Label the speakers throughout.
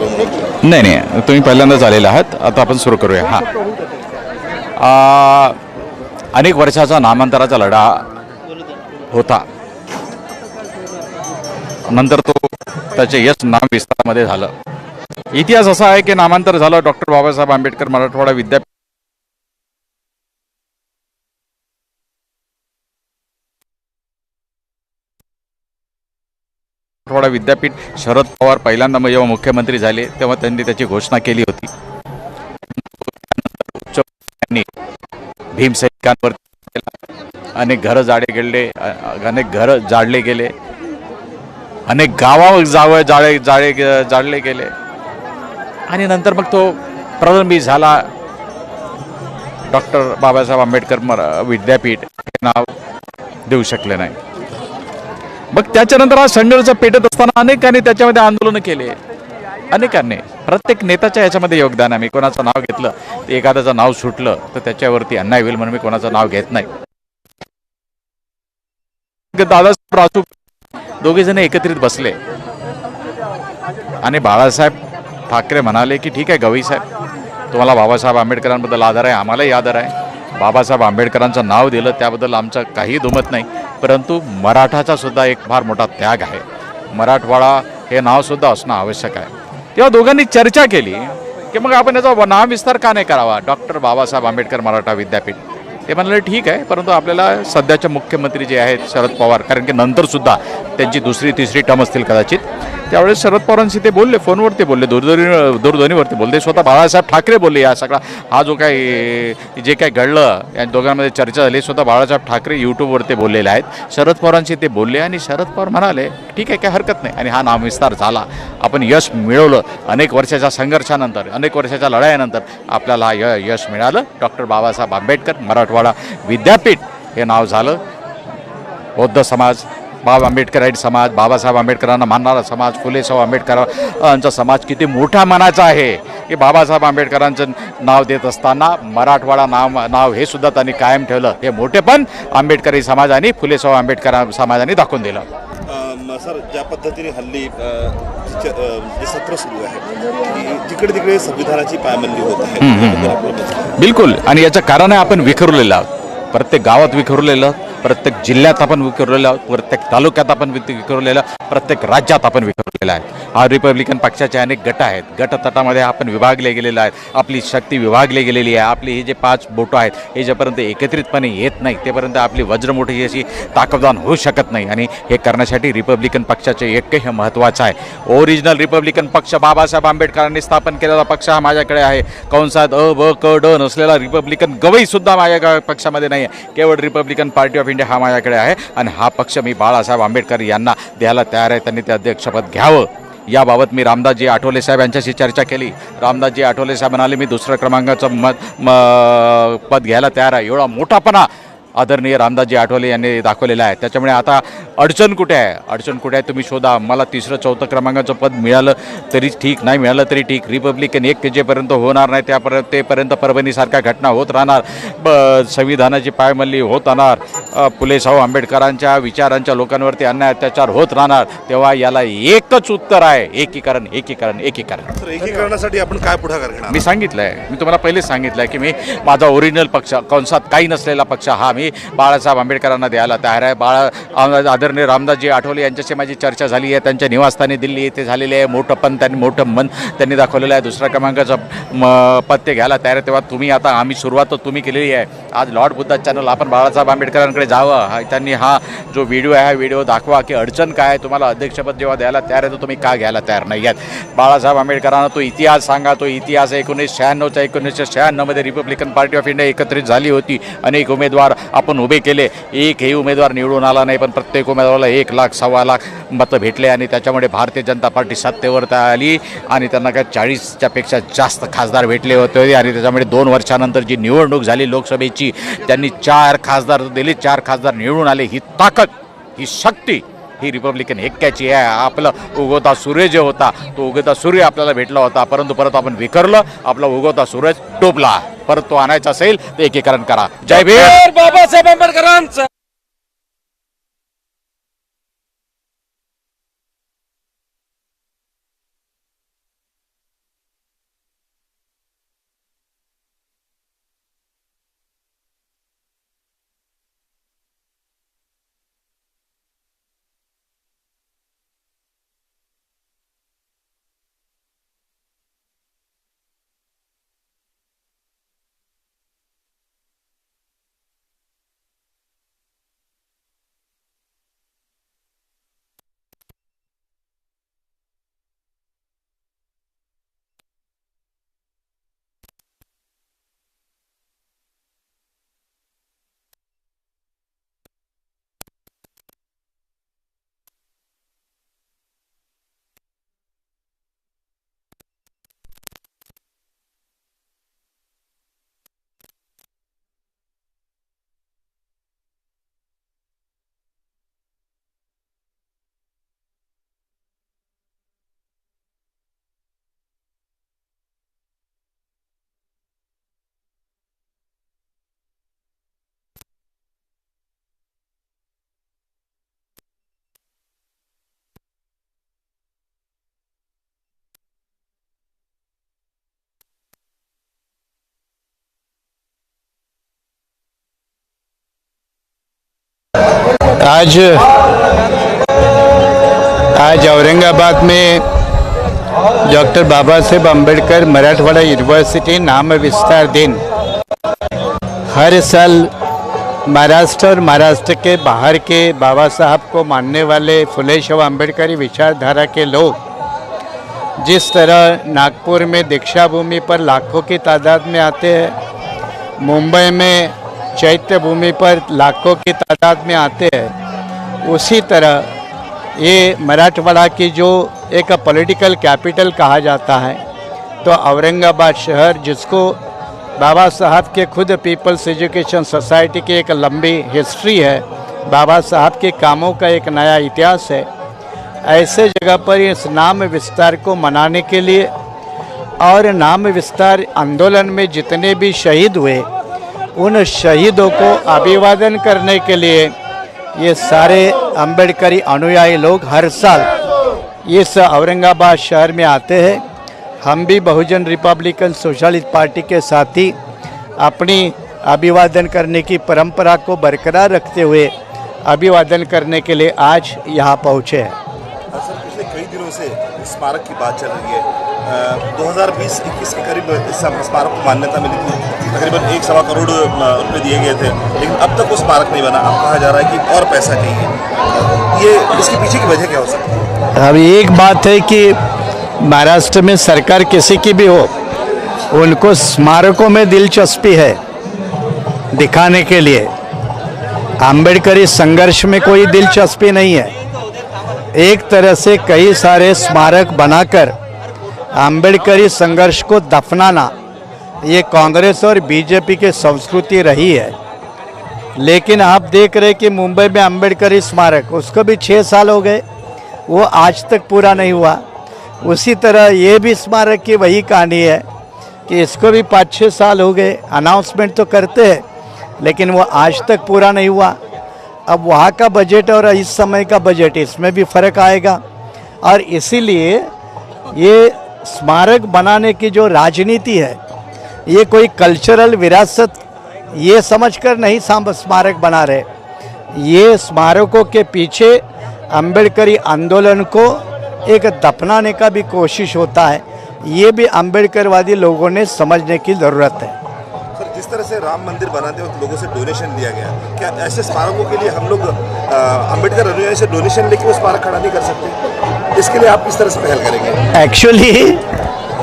Speaker 1: नाही नाही. तुम्ही पहिल्यांदाच आलेले आहात. आता आपण सुरू करूया. हां. अनेक वर्षाचा नामांतराचा लढा होता. नंतर तो त्याचे यश नाम विस्तारामध्ये झालं. इतिहास असा आहे की नामांतर झालं डॉक्टर बाबासाहेब आंबेडकर मराठवाडा विद्यापीठ मराठवाडा विद्यापीठ शरद पवार पहिल्यांदा मग जेव्हा मुख्यमंत्री झाले तेव्हा त्यांनी त्याची घोषणा केली होती. भीमसैनिकांवर अनेक घरं जाळे गेले अनेक घरं जाळले गेले अनेक गावा जावं जाळे जाळे जाळले गेले. आणि नंतर मग तो प्रलंबी झाला. डॉक्टर बाबासाहेब आंबेडकर मरा विद्यापीठ हे नाव देऊ शकले नाही. मग त्याच्यानंतर हा संघर्ष पेटत असताना अनेकांनी त्याच्यामध्ये आंदोलनं केले. अनेकांनी. प्रत्येक नेत्याच्या याच्यामध्ये योगदान आहे. मी कोणाचं नाव घेतलं ते एखाद्याचं नाव सुटलं तर त्याच्यावरती अन्याय होईल म्हणून मी कोणाचं नाव घेत नाही. दादासाहेब राजू दोघे जण एकत्रित बसले. आणि बाळासाहेब ठाकरे म्हणाले की ठीक आहे गवई साहेब तुम्हाला बाबासाहेब आंबेडकरांबद्दल आदर आहे आम्हालाही आदर आहे. बाबासाहेब आंबेडकरांचं नाव दिलं त्याबद्दल आमचं काही दुमत नाही. परंतु मराठाचा सुद्धा एक फार मोठा त्याग आहे. मराठवाडा हे नावसुद्धा असणं आवश्यक आहे. तेव्हा दोघांनी चर्चा केली की मग आपण याचा नामविस्तार का नाही करावा? डॉक्टर बाबासाहेब आंबेडकर मराठा विद्यापीठ. ते म्हणाले ठीक आहे परंतु आपल्याला सध्याचे मुख्यमंत्री जे आहेत शरद पवार कारण की नंतरसुद्धा त्यांची दुसरी तिसरी टर्म असतील कदाचित त्यावेळेस शरद पवारांशी ते बोलले फोनवरती बोलले दूरध्वनी दूरध्वनीवरती बोलले. स्वतः बाळासाहेब ठाकरे बोलले या सगळा हा जो काही जे काही घडलं या दोघांमध्ये चर्चा झाली स्वतः बाळासाहेब ठाकरे यूट्यूबवरती बोललेले आहेत. शरद पवारांशी ते बोलले आणि शरद पवार म्हणाले ठीक आहे काय हरकत नाही. आणि हा नामविस्तार झाला. आपण यश मिळवलं अनेक वर्षाच्या संघर्षानंतर अनेक वर्षाच्या लढाईनंतर आपल्याला य यश मिळालं. डॉक्टर बाबासाहेब आंबेडकर मराठवाडा विद्यापीठ हे नाव झालं. बौद्ध समाज बाबा आंबेडकराईट समाज बाबासाहेब आंबेडकरांना मानणारा समाज फुले साहेब आंबेडकरांचा समाज किती मोठा मनाचा आहे. की बाबासाहेब आंबेडकरांचं नाव देत असताना मराठवाडा नाव नाव हे सुद्धा त्यांनी कायम ठेवलं. हे मोठेपण आंबेडकरी समाजाने फुले साहेब आंबेडकर समाजाने दाखवून दिलं.
Speaker 2: सर ज्या पद्धतीने हल्ली जे सत्र सुरू आहे की जिकडे तिकडे संविधानाची पायमल्ली होत आहे?
Speaker 1: बिलकुल. आणि याचं कारण आहे आपण विखुरलेलं आहोत. प्रत्येक गावात विखुरलेलं प्रत्येक जिल्ह्यात आपण विखुरलेलं प्रत्येक तालुक्यात आपण विखुरलेलं प्रत्येक राज्यात आपण आहे. हा रिपब्लिकन पक्षाचे अनेक गट आहेत. गटतटामध्ये आपण विभागले गेलेले आहेत. आपली शक्ती विभागली गेलेली आहे. आपली हे जे पाच बोटं आहेत हे जेपर्यंत एकत्रितपणे येत नाही तेपर्यंत आपली वज्रमोठी अशी ताकदवान होऊ शकत नाही. आणि हे करण्यासाठी रिपब्लिकन पक्षाचे एक हे महत्त्वाचं आहे. ओरिजिनल रिपब्लिकन पक्ष बाबासाहेब आंबेडकरांनी स्थापन केलेला पक्ष हा माझ्याकडे आहे. कंसात अ ब क ड नसलेला रिपब्लिकन गवई सुद्धा माझ्या पक्षामध्ये नाही आहे केवळ रिपब्लिकन पार्टी ऑफ इंडिया हा माझ्याकडे आहे. आणि हा पक्ष मी बाळासाहेब आंबेडकर यांना द्यायला तयार आहे. त्यांनी ते अध्यक्षपद घ्यावं. याबाबत मी रामदासजी आठवले साहेब यांच्याशी चर्चा केली. रामदासजी आठवले साहेब म्हणाले मी दुसऱ्या क्रमांकाचं मत म- पद घ्यायला तयार आहे. एवढा मोठापणा आदरणीय रामदासजी आठवले यांनी दाखवलेला आहे. त्याच्यामुळे आता अडचण कुठे आहे? अडचण कुठे आहे? तुम्ही शोधा. मला तिसरं चौथं क्रमांकाचं पद मिळालं तरी ठीक. नाही मिळालं तरी ठीक. रिपब्लिकन एक जेपर्यंत होणार नाही. त्यापर्यंत तेपर्यंत परभणीसारख्या घटना होत राहणार. ब संविधानाची पायमल्ली होत राहणार. अ, फुले शाहू आंबेडकरांच्या विचारांच्या लोकांवरती अन्याय अत्याचार होत राहणार. तेव्हा याला एकच उत्तर आहे. एकीकरण एकीकरण एकीकरण.
Speaker 2: एकीकरणासाठी आपण काय पुढाकार घेणार?
Speaker 1: मी सांगितलं आहे मी तुम्हाला पहिलेच सांगितलं आहे की मी माझा ओरिजिनल पक्ष कंसात काही नसलेला पक्ष हा मी बाळासाहेब आंबेडकरांना द्यायला तयार आहे. बाळा आदरणीय रामदासजी आठवले यांच्याशी माझी चर्चा झाली आहे. त्यांच्या निवासस्थानी दिल्ली येथे झालेली आहे. मोठं पण त्यांनी मोठं मन त्यांनी दाखवलेलं आहे. दुसऱ्या क्रमांकाचं म पत्ते घ्यायला तयार आहे. तेव्हा तुम्ही आता आम्ही सुरुवात तर तुम्ही केलेली आहे. आज लॉर्ड बुद्धा चॅनल आपण बाळासाहेब आंबेडकरांकडे जावं. हा त्यांनी हा जो व्हिडिओ आहे हा व्हिडिओ दाखवा की अडचण काय आहे. तुम्हाला अध्यक्षपद जेव्हा द्यायला तयार आहे तर तुम्ही का घ्यायला तयार नाही आहेत? बाळासाहेब आंबेडकरांना तो इतिहास सांगा. तो इतिहास एकोणीसशे शहाण्णवचा एकोणीसशे शहाण्णवमध्ये रिपब्लिकन पार्टी ऑफ इंडिया एकत्रित झाली होती. अनेक उमेदवार आपण उभे केले. एकही उमेदवार निवडून आला नाही पण प्रत्येक उमेदवाराला एक लाख सव्वा लाख मतं भेटले आणि त्याच्यामुळे भारतीय जनता पार्टी सत्तेवर आली आणि त्यांना काय चाळीसच्या पेक्षा जास्त खासदार भेटले होते आणि त्याच्यामुळे दोन वर्षानंतर जी निवडणूक झाली लोकसभेची त्यांनी चार खासदार दिले. चार खासदार निवडून आले. ही ताकद ही शक्ती ही रिपब्लिकन एक्क्याची आहे. आपलं उगवता सूर्य जे होता तो उगवता सूर्य आपल्याला भेटला होता. परंतु परत आपण विखरलं आपला उगवता सूर्य टोपला. परत तो आणायचा असेल तर एकीकरण करा. जय भीम!
Speaker 3: बाबासाहेब आंबेडकरांचं आज आज औरंगाबाद में डॉक्टर बाबा साहेब अंबेडकर मराठवाड़ा यूनिवर्सिटी नाम विस्तार दिन। हर साल महाराष्ट्र और महाराष्ट्र के बाहर के बाबा साहब को मानने वाले फुले शव अम्बेडकरी विचारधारा के लोग, जिस तरह नागपुर में दीक्षा भूमि पर लाखों की तादाद में आते हैं, मुंबई में चैत्य भूमि पर लाखों की तादाद में आते हैं। उसी तरह ये मराठवाड़ा की जो एक पॉलिटिकल कैपिटल कहा जाता है तो औरंगाबाद शहर, जिसको बाबा साहब के खुद पीपल्स एजुकेशन सोसाइटी की एक लंबी हिस्ट्री है, बाबा साहब के कामों का एक नया इतिहास है। ऐसे जगह पर इस नाम विस्तार को मनाने के लिए और नाम विस्तार आंदोलन में जितने भी शहीद हुए उन शहीदों को अभिवादन करने के लिए ये सारे अम्बेडकरी अनुयायी लोग हर साल इस औरंगाबाद शहर में आते हैं। हम भी बहुजन रिपब्लिकन सोशलिस्ट पार्टी के साथ ही अपनी अभिवादन करने की परंपरा को बरकरार रखते हुए अभिवादन करने के लिए आज यहाँ पहुँचे हैं।
Speaker 2: कई दिनों से स्मारक की बात चल रही है। दो हज़ार बीस, इक्कीस के करीब इस स्मारक को मान्यता मिली थी। तकरीबन एक सवा करोड़ रुपए दिए गए थे। लेकिन अब तक वो स्मारक नहीं बना। अब कहा जा रहा है कि और पैसा चाहिए। ये इसके पीछे की वजह क्या हो सकती है?
Speaker 3: अब एक बात है कि महाराष्ट्र में सरकार किसी की भी हो, उनको स्मारकों में दिलचस्पी है दिखाने के लिए। आम्बेडकरी संघर्ष में कोई दिलचस्पी नहीं है। एक तरह से कई सारे स्मारक बनाकर आम्बेडकरी संघर्ष को दफनाना, ये कांग्रेस और बीजेपी की संस्कृति रही है। लेकिन आप देख रहे कि मुंबई में अम्बेडकरी स्मारक, उसको भी छः साल हो गए, वो आज तक पूरा नहीं हुआ। उसी तरह ये भी स्मारक की वही कहानी है कि इसको भी पाँच छः साल हो गए, अनाउंसमेंट तो करते हैं, लेकिन वो आज तक पूरा नहीं हुआ। अब वहाँ का बजट और इस समय का बजट, इसमें भी फ़र्क आएगा। और इसीलिए ये स्मारक बनाने की जो राजनीति है, ये कोई कल्चरल विरासत, ये समझकर नहीं साम- स्मारक बना रहे। ये स्मारकों के पीछे अंबेडकरी आंदोलन को एक दफनाने का भी कोशिश होता है। ये भी अंबेडकरवादी लोगों ने समझने की ज़रूरत है।
Speaker 2: तरह से राम मंदिर बनाते वक्त लोगों से डोनेशन लिया गया। क्या ऐसे स्मारकों के लिए हम लोग अंबेडकर अनुयायी से डोनेशन लेके वो स्मारक खड़ा नहीं कर सकते? इसके लिए आप किस तरह से पहल करेंगे?
Speaker 3: एक्चुअली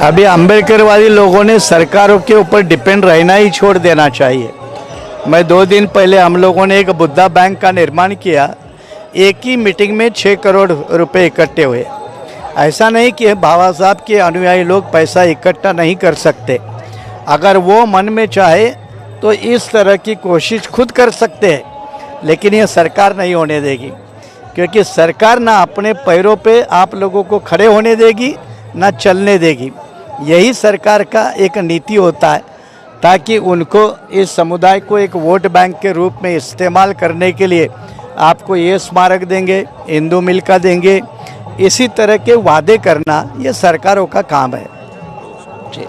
Speaker 3: अभी अम्बेडकरवादी लोगों ने सरकारों के ऊपर डिपेंड रहना ही छोड़ देना चाहिए। मैं दो दिन पहले हम लोगों ने एक बुद्धा बैंक का निर्माण किया। एक ही मीटिंग में छः करोड़ रुपए इकट्ठे हुए। ऐसा नहीं कि बाबा साहब के अनुयायी लोग पैसा इकट्ठा नहीं कर सकते। अगर वो मन में चाहे तो इस तरह की कोशिश खुद कर सकते हैं, लेकिन ये सरकार नहीं होने देगी, क्योंकि सरकार ना अपने पैरों पे आप लोगों को खड़े होने देगी, ना चलने देगी। यही सरकार का एक नीति होता है, ताकि उनको इस समुदाय को एक वोट बैंक के रूप में इस्तेमाल करने के लिए आपको ये स्मारक देंगे, हिंदू मिल का देंगे। इसी तरह के वादे करना ये सरकारों का काम है। जी।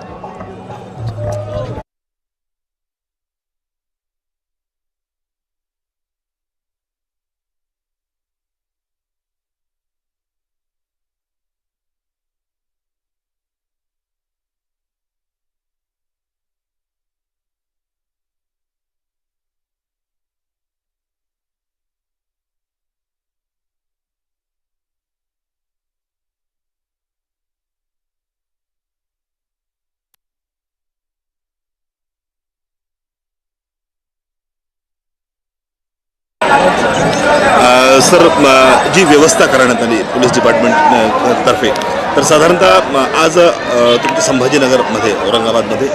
Speaker 2: सर जी व्यवस्था करण्यात आली पोलीस डिपार्टमेंट तर्फे तर साधारणतः आज तुमच्या संभाजीनगरमध्ये औरंगाबादमध्ये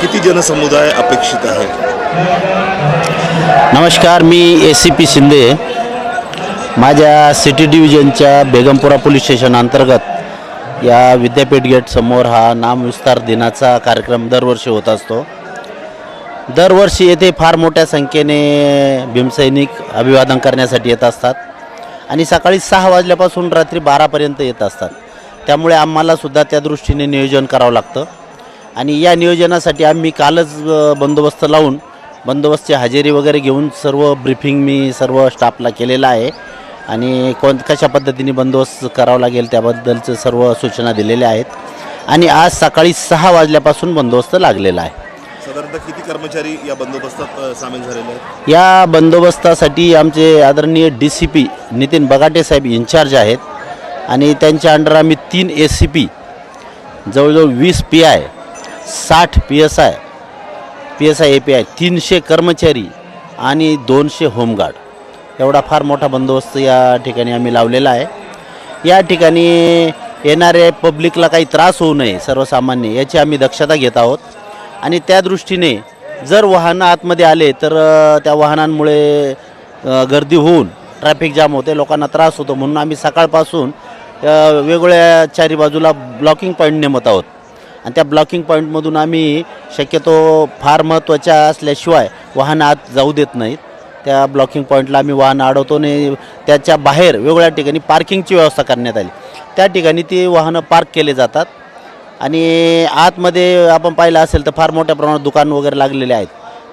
Speaker 2: किती जनसमुदाय अपेक्षित आहे?
Speaker 4: नमस्कार मी ए सी पी शिंदे. माझ्या सिटी डिव्हिजनच्या बेगमपुरा पोलीस स्टेशन अंतर्गत या विद्यापीठ गेट समोर हा नामविस्तार दिनाचा कार्यक्रम दरवर्षी होत असतो. दरवर्षी येथे फार मोठ्या संख्येने भीमसैनिक अभिवादन करण्यासाठी येत असतात. आणि सकाळी सहा वाजल्यापासून रात्री बारापर्यंत येत असतात. त्यामुळे आम्हालासुद्धा त्या दृष्टीने नियोजन करावं लागतं. आणि या नियोजनासाठी आम्ही कालच बंदोबस्त लावून बंदोबस्तची हजेरी वगैरे घेऊन सर्व ब्रिफिंग मी सर्व स्टाफला केलेलं आहे. आणि कोण कशा पद्धतीने बंदोबस्त करावा लागेल त्याबद्दलचं सर्व सूचना दिलेल्या आहेत. आणि आज सकाळी सहा वाजल्यापासून बंदोबस्त लागलेला आहे.
Speaker 2: साधारणतः किती कर्मचारी या बंदोबस्तात सामील झालेले आहेत?
Speaker 4: या बंदोबस्तासाठी आमचे आदरणीय D C P Nitin Bagate साहेब इन्चार्ज आहेत आणि त्यांच्या अंडर आम्ही तीन एस सी पी जवळजवळ वीस पी आय साठ P S I P S I A P I तीनशे कर्मचारी आणि दोनशे होमगार्ड. एवढा फार मोठा बंदोबस्त या ठिकाणी आम्ही लावलेला आहे. या ठिकाणी येणाऱ्या पब्लिकला काही त्रास होऊ नये सर्वसामान्य याची आम्ही दक्षता घेत आहोत. आणि त्या दृष्टीने जर वाहनं आतमध्ये आले तर त्या वाहनांमुळे गर्दी होऊन ट्रॅफिक जाम होते लोकांना त्रास होतो. म्हणून आम्ही सकाळपासून वेगवेगळ्या चारी बाजूला ब्लॉकिंग पॉईंट नेमत आहोत. आणि त्या ब्लॉकिंग पॉईंटमधून आम्ही शक्यतो फार महत्त्वाच्या असल्याशिवाय वाहनं आत जाऊ देत नाहीत. त्या ब्लॉकिंग पॉईंटला आम्ही वाहनं अडवतो आणि त्याच्या बाहेर वेगवेगळ्या ठिकाणी पार्किंगची व्यवस्था करण्यात आली. त्या ठिकाणी ती वाहनं पार्क केले जातात. आणि आतमध्ये आपण पाहिलं असेल तर फार मोठ्या प्रमाणात दुकान वगैरे लागलेले आहेत.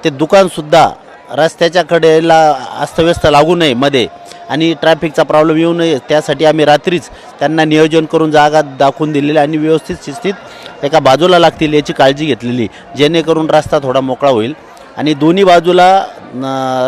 Speaker 4: ते दुकानसुद्धा रस्त्याच्या कडेला अस्तव्यस्त लागू नये मध्ये. आणि ट्रॅफिकचा प्रॉब्लेम येऊ नये त्यासाठी आम्ही रात्रीच त्यांना नियोजन करून जागा दाखवून दिलेली आणि व्यवस्थित शिस्तीत एका बाजूला लागतील याची काळजी घेतलेली जेणेकरून रस्ता थोडा मोकळा होईल. आणि दोन्ही बाजूला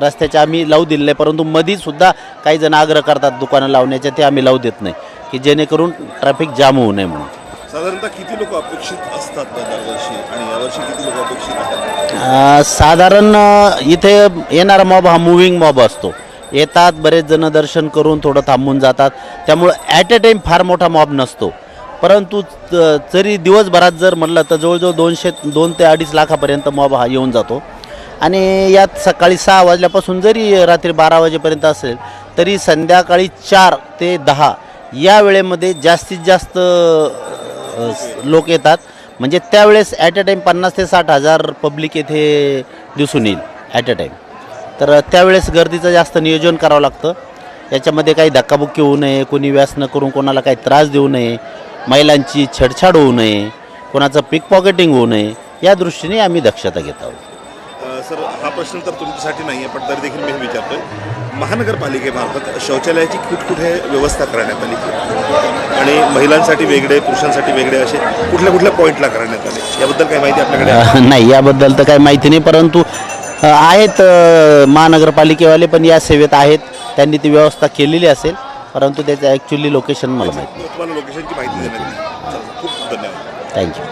Speaker 4: रस्त्याच्या आम्ही लावू दिलेले आहे परंतु मधीसुद्धा काही जण आग्रह करतात दुकानं लावण्याचे ते आम्ही लावू देत नाही की जेणेकरून ट्रॅफिक जाम होऊ नये म्हणून.
Speaker 2: साधारणतः किती लोक अपेक्षित असतात दरवर्षी आणि यावर्षी किती लोक अपेक्षित आहेत?
Speaker 4: अ, साधारण अ, इथे येणारा मॉब हा मुव्हिंग मॉब असतो. येतात बरेच जण दर्शन करून थोडं थांबून जातात. त्यामुळं ॲट अ टाईम फार मोठा मॉब नसतो. परंतु त- जरी दिवसभरात जर म्हटलं तर जवळजवळ दोनशे दोन ते अडीच लाखापर्यंत मॉब हा येऊन जातो. आणि यात सकाळी सहा वाजल्यापासून जरी रात्री बारा वाजेपर्यंत असेल तरी संध्याकाळी चार ते दहा या वेळेमध्ये जास्तीत जास्त अ, लोक येतात. म्हणजे त्यावेळेस ॲट अ टाईम पन्नास ते साठ हजार पब्लिक येथे दिसून येईल ॲट अ टाईम तर त्यावेळेस गर्दीचं जास्त नियोजन करावं लागतं. याच्यामध्ये काही धक्काबुक्की होऊ नये कोणी व्यसन करून कोणाला काही त्रास देऊ नये महिलांची छेडछाड होऊ नये कोणाचं पिक पॉकेटिंग होऊ नये या दृष्टीने आम्ही दक्षता घेत आहोत.
Speaker 2: सर हा प्रश्न तर तुमच्यासाठी नाही आहे पण तरी देखील मी विचारतोय. महानगरपालिकेमार्फत शौचालयाची कुठकुठे व्यवस्था करण्यात आली? आणि महिलांसाठी वेगळे पुरुषांसाठी वेगळे असे कुठल्या कुठल्या पॉईंटला करण्यात आले? याबद्दल काही माहिती आपल्याकडे
Speaker 4: नाही याबद्दल तर काही माहिती नाही परंतु आहेत महानगरपालिकेवाले पण या सेवेत आहेत. त्यांनी ती व्यवस्था केलेली असेल परंतु त्याचं ॲक्च्युली लोकेशन मला माहीत
Speaker 2: तुम्हाला लोकेशनची माहिती देण्यात खूप धन्यवाद.
Speaker 4: थँक्यू